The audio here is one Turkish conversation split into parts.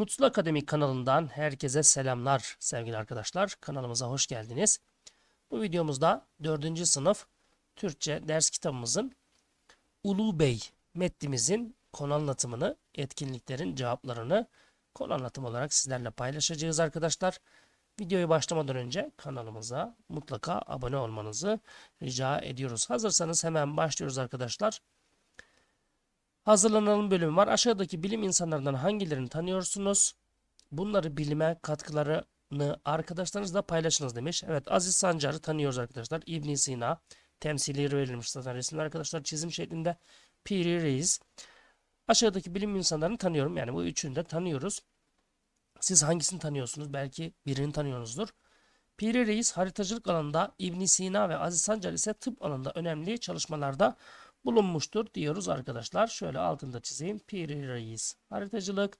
Mutlu Akademi kanalından herkese selamlar sevgili arkadaşlar. Kanalımıza hoş geldiniz. Bu videomuzda 4. sınıf Türkçe ders kitabımızın Ulu Bey metnimizin konu anlatımını, etkinliklerin cevaplarını konu anlatım olarak sizlerle paylaşacağız arkadaşlar. Videoyu başlamadan önce kanalımıza mutlaka abone olmanızı rica ediyoruz. Hazırsanız hemen başlıyoruz arkadaşlar. Hazırlanalım bölümü var. Aşağıdaki bilim insanlarından hangilerini tanıyorsunuz? Bunları bilime katkılarını arkadaşlarınızla paylaşınız demiş. Evet Aziz Sancar'ı tanıyoruz arkadaşlar. ibn Sina temsili verilmiş zaten resimler arkadaşlar çizim şeklinde. Piri Reis. Aşağıdaki bilim insanlarını tanıyorum. Yani bu üçünü de tanıyoruz. Siz hangisini tanıyorsunuz? Belki birini tanıyorsunuzdur. Piri Reis haritacılık alanında ibn Sina ve Aziz Sancar ise tıp alanında önemli çalışmalarda bulunmuştur diyoruz arkadaşlar. Şöyle altında çizeyim. Piri Reis haritacılık,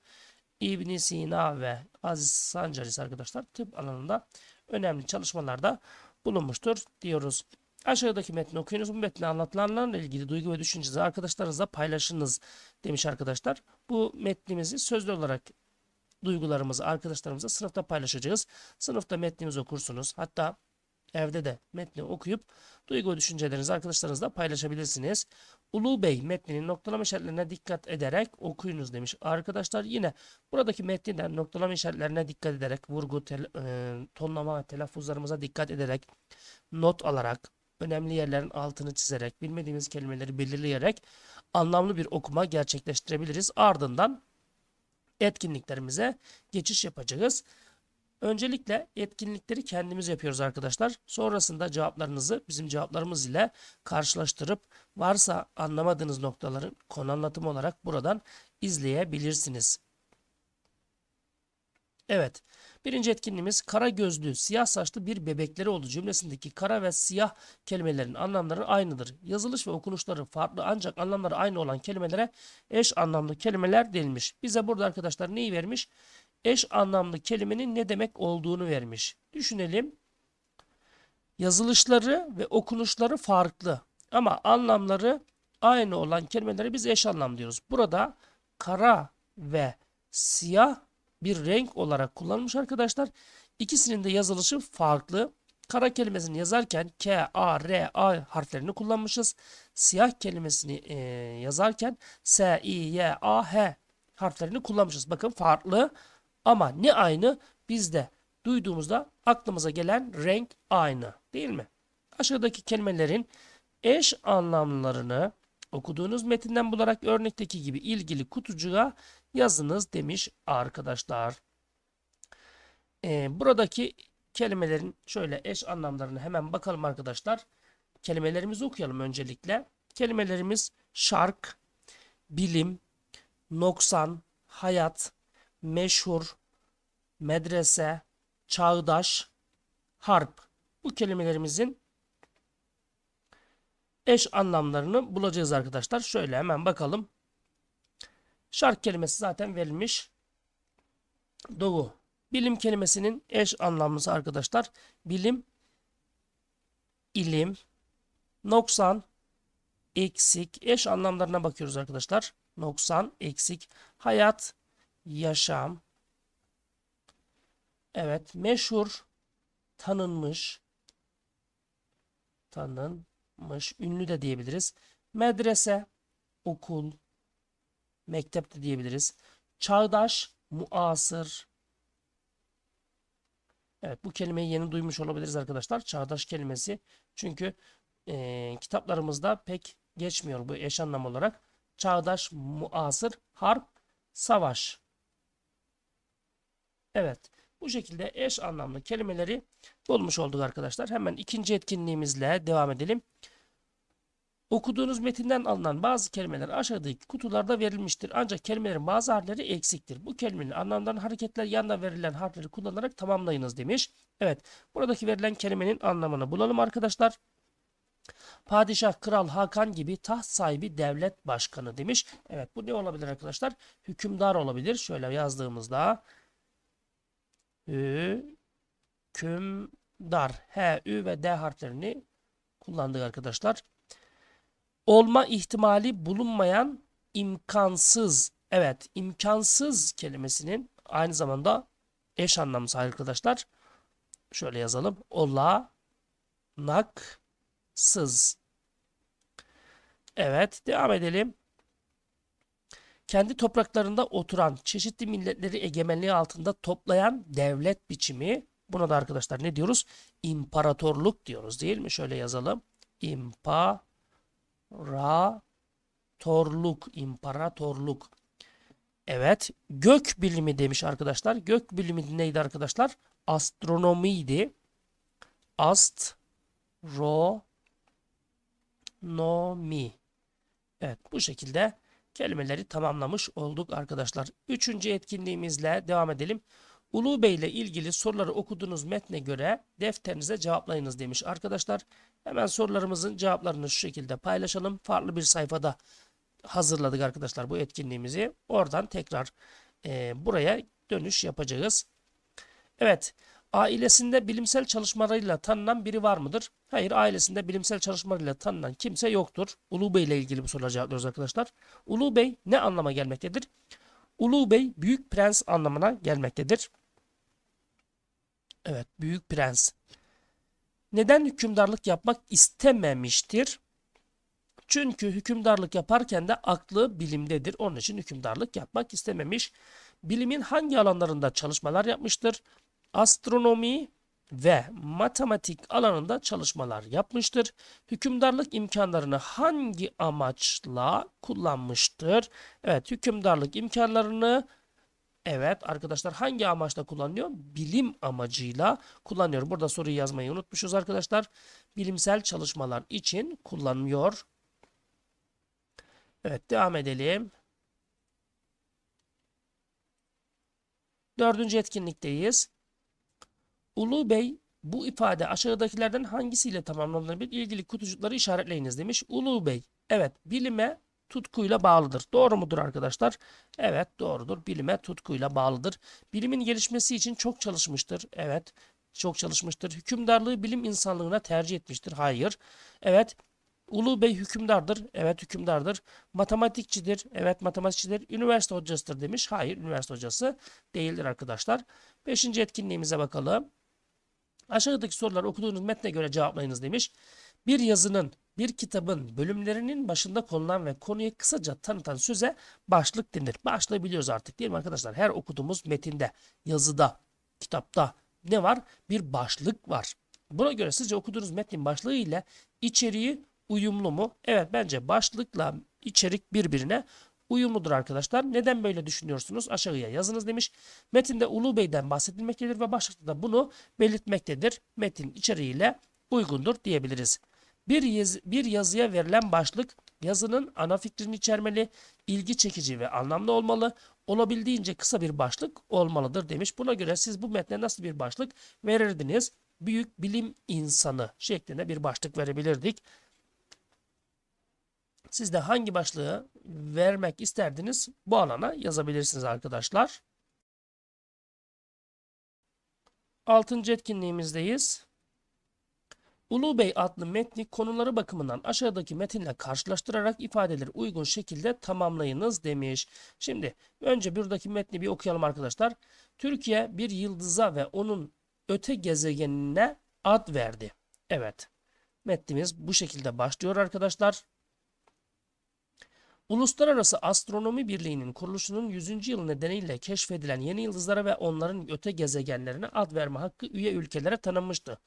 ibn Sina ve Aziz Sancar ise arkadaşlar tıp alanında önemli çalışmalarda bulunmuştur diyoruz. Aşağıdaki metni okuyunuz. Bu metni anlatılanlarla ilgili duygu ve düşüncenizi arkadaşlarınızla paylaşınız demiş arkadaşlar. Bu metnimizi sözlü olarak duygularımızı arkadaşlarımıza sınıfta paylaşacağız. Sınıfta metnimizi okursunuz. Hatta evde de metni okuyup duygu düşüncelerinizi arkadaşlarınızla paylaşabilirsiniz. Ulu Bey metninin noktalama işaretlerine dikkat ederek okuyunuz demiş. Arkadaşlar yine buradaki metninden noktalama işaretlerine dikkat ederek vurgu, tel, e, tonlama telaffuzlarımıza dikkat ederek not alarak önemli yerlerin altını çizerek bilmediğimiz kelimeleri belirleyerek anlamlı bir okuma gerçekleştirebiliriz. Ardından etkinliklerimize geçiş yapacağız. Öncelikle etkinlikleri kendimiz yapıyoruz arkadaşlar. Sonrasında cevaplarınızı bizim cevaplarımız ile karşılaştırıp varsa anlamadığınız noktaları konu anlatımı olarak buradan izleyebilirsiniz. Evet. Birinci etkinliğimiz kara gözlü, siyah saçlı bir bebekleri oldu cümlesindeki kara ve siyah kelimelerin anlamları aynıdır. Yazılış ve okunuşları farklı ancak anlamları aynı olan kelimelere eş anlamlı kelimeler denilmiş. Bize burada arkadaşlar neyi vermiş? Eş anlamlı kelimenin ne demek olduğunu vermiş. Düşünelim. Yazılışları ve okunuşları farklı ama anlamları aynı olan kelimelere biz eş anlam diyoruz. Burada kara ve siyah bir renk olarak kullanılmış arkadaşlar. İkisinin de yazılışı farklı. Kara kelimesini yazarken K, A, R, A harflerini kullanmışız. Siyah kelimesini e, yazarken S, I, Y, A, H harflerini kullanmışız. Bakın farklı ama ne aynı? Bizde duyduğumuzda aklımıza gelen renk aynı değil mi? Aşağıdaki kelimelerin eş anlamlarını okuduğunuz metinden bularak örnekteki gibi ilgili kutucuğa yazınız demiş arkadaşlar. Ee, buradaki kelimelerin şöyle eş anlamlarını hemen bakalım arkadaşlar. Kelimelerimizi okuyalım öncelikle. Kelimelerimiz şark, bilim, noksan, hayat, meşhur, medrese, çağdaş, harp. Bu kelimelerimizin eş anlamlarını bulacağız arkadaşlar. Şöyle hemen bakalım. Şark kelimesi zaten verilmiş. Doğu. Bilim kelimesinin eş anlamlısı arkadaşlar. Bilim, ilim, noksan, eksik. Eş anlamlarına bakıyoruz arkadaşlar. Noksan, eksik. Hayat, yaşam. Evet, meşhur, tanınmış, tanınmış, ünlü de diyebiliriz. Medrese, okul, mektep de diyebiliriz. Çağdaş, muasır. Evet bu kelimeyi yeni duymuş olabiliriz arkadaşlar. Çağdaş kelimesi. Çünkü e, kitaplarımızda pek geçmiyor bu eş anlam olarak. Çağdaş, muasır, harp, savaş. Evet. Bu şekilde eş anlamlı kelimeleri bulmuş olduk arkadaşlar. Hemen ikinci etkinliğimizle devam edelim. Okuduğunuz metinden alınan bazı kelimeler aşağıdaki kutularda verilmiştir. Ancak kelimelerin bazı harfleri eksiktir. Bu kelimenin anlamlarını hareketler yanında verilen harfleri kullanarak tamamlayınız demiş. Evet buradaki verilen kelimenin anlamını bulalım arkadaşlar. Padişah, kral, hakan gibi taht sahibi devlet başkanı demiş. Evet bu ne olabilir arkadaşlar? Hükümdar olabilir. Şöyle yazdığımızda hükümdar. H, Ü ve D harflerini kullandık arkadaşlar olma ihtimali bulunmayan imkansız. Evet, imkansız kelimesinin aynı zamanda eş anlamlısı arkadaşlar. Şöyle yazalım. Olanaksız. Evet, devam edelim. Kendi topraklarında oturan çeşitli milletleri egemenliği altında toplayan devlet biçimi. Buna da arkadaşlar ne diyoruz? İmparatorluk diyoruz değil mi? Şöyle yazalım. İmparatorluk, imparatorluk. Evet, gök bilimi demiş arkadaşlar. Gök bilimi neydi arkadaşlar? Astronomiydi. Astronomi. Evet, bu şekilde kelimeleri tamamlamış olduk arkadaşlar. Üçüncü etkinliğimizle devam edelim. Ulu Bey ile ilgili soruları okuduğunuz metne göre defterinize cevaplayınız demiş arkadaşlar. Hemen sorularımızın cevaplarını şu şekilde paylaşalım. Farklı bir sayfada hazırladık arkadaşlar bu etkinliğimizi. Oradan tekrar e, buraya dönüş yapacağız. Evet. Ailesinde bilimsel çalışmalarıyla tanınan biri var mıdır? Hayır, ailesinde bilimsel çalışmalarıyla tanınan kimse yoktur. Ulu Bey ile ilgili bu soruları cevaplıyoruz arkadaşlar. Ulu Bey ne anlama gelmektedir? Ulu Bey büyük prens anlamına gelmektedir. Evet, büyük prens. Neden hükümdarlık yapmak istememiştir? Çünkü hükümdarlık yaparken de aklı bilimdedir. Onun için hükümdarlık yapmak istememiş. Bilimin hangi alanlarında çalışmalar yapmıştır? Astronomi ve matematik alanında çalışmalar yapmıştır. Hükümdarlık imkanlarını hangi amaçla kullanmıştır? Evet, hükümdarlık imkanlarını Evet arkadaşlar hangi amaçla kullanıyor? Bilim amacıyla kullanıyor. Burada soruyu yazmayı unutmuşuz arkadaşlar. Bilimsel çalışmalar için kullanıyor. Evet devam edelim. Dördüncü etkinlikteyiz. Ulu Bey bu ifade aşağıdakilerden hangisiyle tamamlanabilir? İlgili kutucukları işaretleyiniz demiş. Ulu Bey evet bilime tutkuyla bağlıdır. Doğru mudur arkadaşlar? Evet doğrudur. Bilime tutkuyla bağlıdır. Bilimin gelişmesi için çok çalışmıştır. Evet çok çalışmıştır. Hükümdarlığı bilim insanlığına tercih etmiştir. Hayır. Evet Ulu Bey hükümdardır. Evet hükümdardır. Matematikçidir. Evet matematikçidir. Üniversite hocasıdır demiş. Hayır üniversite hocası değildir arkadaşlar. Beşinci etkinliğimize bakalım. Aşağıdaki soruları okuduğunuz metne göre cevaplayınız demiş. Bir yazının, bir kitabın bölümlerinin başında konulan ve konuyu kısaca tanıtan söze başlık denir. Başlığı biliyoruz artık değil mi arkadaşlar? Her okuduğumuz metinde, yazıda, kitapta ne var? Bir başlık var. Buna göre sizce okuduğunuz metnin başlığı ile içeriği uyumlu mu? Evet bence başlıkla içerik birbirine uyumludur arkadaşlar. Neden böyle düşünüyorsunuz? Aşağıya yazınız demiş. Metinde Ulu Bey'den bahsedilmektedir ve başlıkta da bunu belirtmektedir. Metin içeriğiyle uygundur diyebiliriz. Bir, yaz, bir yazıya verilen başlık yazının ana fikrini içermeli, ilgi çekici ve anlamlı olmalı, olabildiğince kısa bir başlık olmalıdır demiş. Buna göre siz bu metne nasıl bir başlık verirdiniz? Büyük bilim insanı şeklinde bir başlık verebilirdik. Siz de hangi başlığı vermek isterdiniz bu alana yazabilirsiniz arkadaşlar. Altıncı etkinliğimizdeyiz. Ulu Bey adlı metni konuları bakımından aşağıdaki metinle karşılaştırarak ifadeleri uygun şekilde tamamlayınız demiş. Şimdi önce buradaki metni bir okuyalım arkadaşlar. Türkiye bir yıldıza ve onun öte gezegenine ad verdi. Evet. Metnimiz bu şekilde başlıyor arkadaşlar. Uluslararası Astronomi Birliği'nin kuruluşunun 100. yılı nedeniyle keşfedilen yeni yıldızlara ve onların öte gezegenlerine ad verme hakkı üye ülkelere tanınmıştı.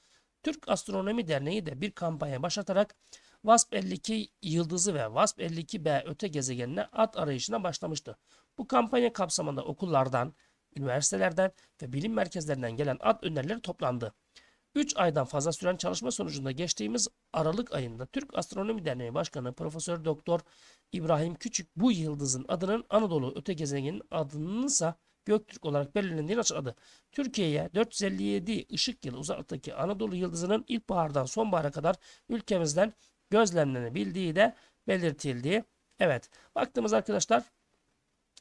Türk Astronomi Derneği de bir kampanya başlatarak WASP 52 yıldızı ve WASP 52b öte gezegenine ad arayışına başlamıştı. Bu kampanya kapsamında okullardan, üniversitelerden ve bilim merkezlerinden gelen ad önerileri toplandı. 3 aydan fazla süren çalışma sonucunda geçtiğimiz Aralık ayında Türk Astronomi Derneği Başkanı Profesör Doktor İbrahim Küçük bu yıldızın adının Anadolu öte gezegenin adının ise Göktürk olarak belirlendiğini açıkladı. Türkiye'ye 457 ışık yılı uzaklıktaki Anadolu yıldızının ilkbahardan sonbahara kadar ülkemizden gözlemlenebildiği de belirtildi. Evet baktığımız arkadaşlar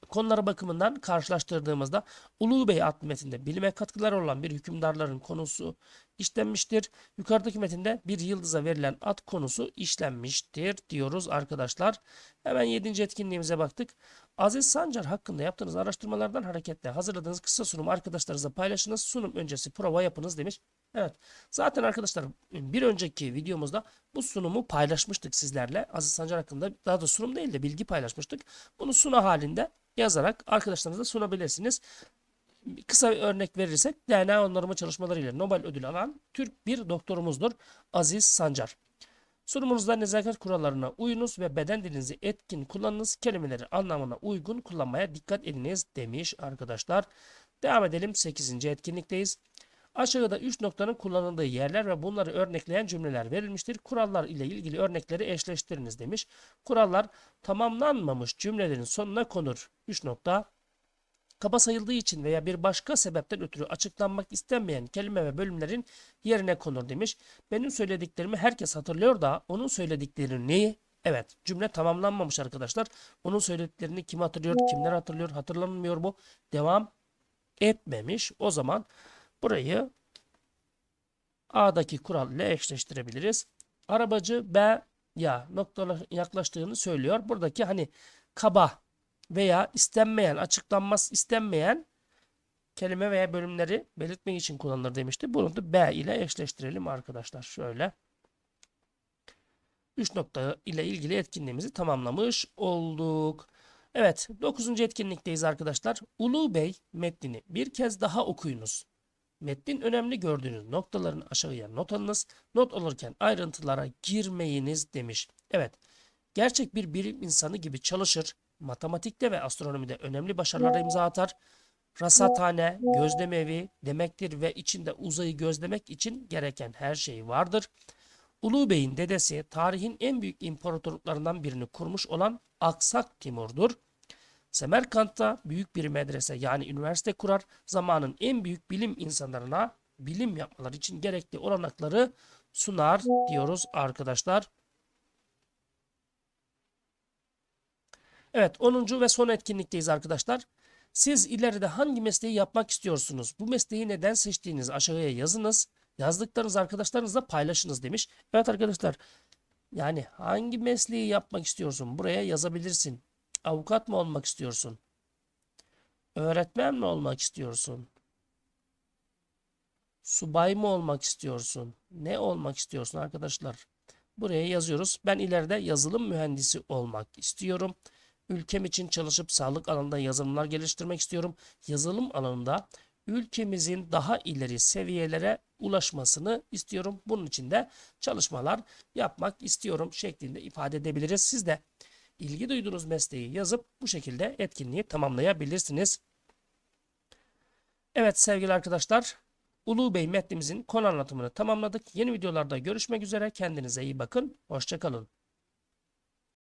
konuları bakımından karşılaştırdığımızda Ulu Bey adlı metinde bilime katkıları olan bir hükümdarların konusu işlenmiştir. Yukarıdaki metinde bir yıldıza verilen ad konusu işlenmiştir diyoruz arkadaşlar. Hemen 7. etkinliğimize baktık. Aziz Sancar hakkında yaptığınız araştırmalardan hareketle hazırladığınız kısa sunumu arkadaşlarınızla paylaşınız. Sunum öncesi prova yapınız demiş. Evet. Zaten arkadaşlar bir önceki videomuzda bu sunumu paylaşmıştık sizlerle. Aziz Sancar hakkında daha da sunum değil de bilgi paylaşmıştık. Bunu suna halinde yazarak arkadaşlarınıza sunabilirsiniz. Kısa bir örnek verirsek DNA onarımı çalışmalarıyla Nobel ödülü alan Türk bir doktorumuzdur Aziz Sancar. Sunumunuzda nezaket kurallarına uyunuz ve beden dilinizi etkin kullanınız. Kelimeleri anlamına uygun kullanmaya dikkat ediniz demiş arkadaşlar. Devam edelim 8. etkinlikteyiz. Aşağıda 3 noktanın kullanıldığı yerler ve bunları örnekleyen cümleler verilmiştir. Kurallar ile ilgili örnekleri eşleştiriniz demiş. Kurallar tamamlanmamış cümlelerin sonuna konur. 3 nokta kaba sayıldığı için veya bir başka sebepten ötürü açıklanmak istenmeyen kelime ve bölümlerin yerine konur demiş. Benim söylediklerimi herkes hatırlıyor da onun söylediklerini neyi? Evet cümle tamamlanmamış arkadaşlar. Onun söylediklerini kim hatırlıyor, kimler hatırlıyor, hatırlanmıyor bu. Devam etmemiş. O zaman burayı A'daki kural ile eşleştirebiliriz. Arabacı B ya noktalar yaklaştığını söylüyor. Buradaki hani kaba veya istenmeyen, açıklanmaz istenmeyen kelime veya bölümleri belirtmek için kullanılır demişti. Bunu da B ile eşleştirelim arkadaşlar. Şöyle. 3 nokta ile ilgili etkinliğimizi tamamlamış olduk. Evet 9. etkinlikteyiz arkadaşlar. Ulu Bey metnini bir kez daha okuyunuz. Metnin önemli gördüğünüz noktaların aşağıya not alınız. Not alırken ayrıntılara girmeyiniz demiş. Evet gerçek bir bilim insanı gibi çalışır. Matematikte ve astronomide önemli başarılara imza atar. Rasathane, gözlem evi demektir ve içinde uzayı gözlemek için gereken her şey vardır. Ulu Bey'in dedesi tarihin en büyük imparatorluklarından birini kurmuş olan Aksak Timur'dur. Semerkant'ta büyük bir medrese yani üniversite kurar. Zamanın en büyük bilim insanlarına bilim yapmaları için gerekli olanakları sunar diyoruz arkadaşlar. Evet 10. ve son etkinlikteyiz arkadaşlar. Siz ileride hangi mesleği yapmak istiyorsunuz? Bu mesleği neden seçtiğinizi aşağıya yazınız. Yazdıklarınızı arkadaşlarınızla paylaşınız demiş. Evet arkadaşlar yani hangi mesleği yapmak istiyorsun? Buraya yazabilirsin. Avukat mı olmak istiyorsun? Öğretmen mi olmak istiyorsun? Subay mı olmak istiyorsun? Ne olmak istiyorsun arkadaşlar? Buraya yazıyoruz. Ben ileride yazılım mühendisi olmak istiyorum. Ülkem için çalışıp sağlık alanında yazılımlar geliştirmek istiyorum. Yazılım alanında ülkemizin daha ileri seviyelere ulaşmasını istiyorum. Bunun için de çalışmalar yapmak istiyorum şeklinde ifade edebiliriz. Siz de ilgi duyduğunuz mesleği yazıp bu şekilde etkinliği tamamlayabilirsiniz. Evet sevgili arkadaşlar, Ulu Bey metnimizin konu anlatımını tamamladık. Yeni videolarda görüşmek üzere. Kendinize iyi bakın. Hoşçakalın.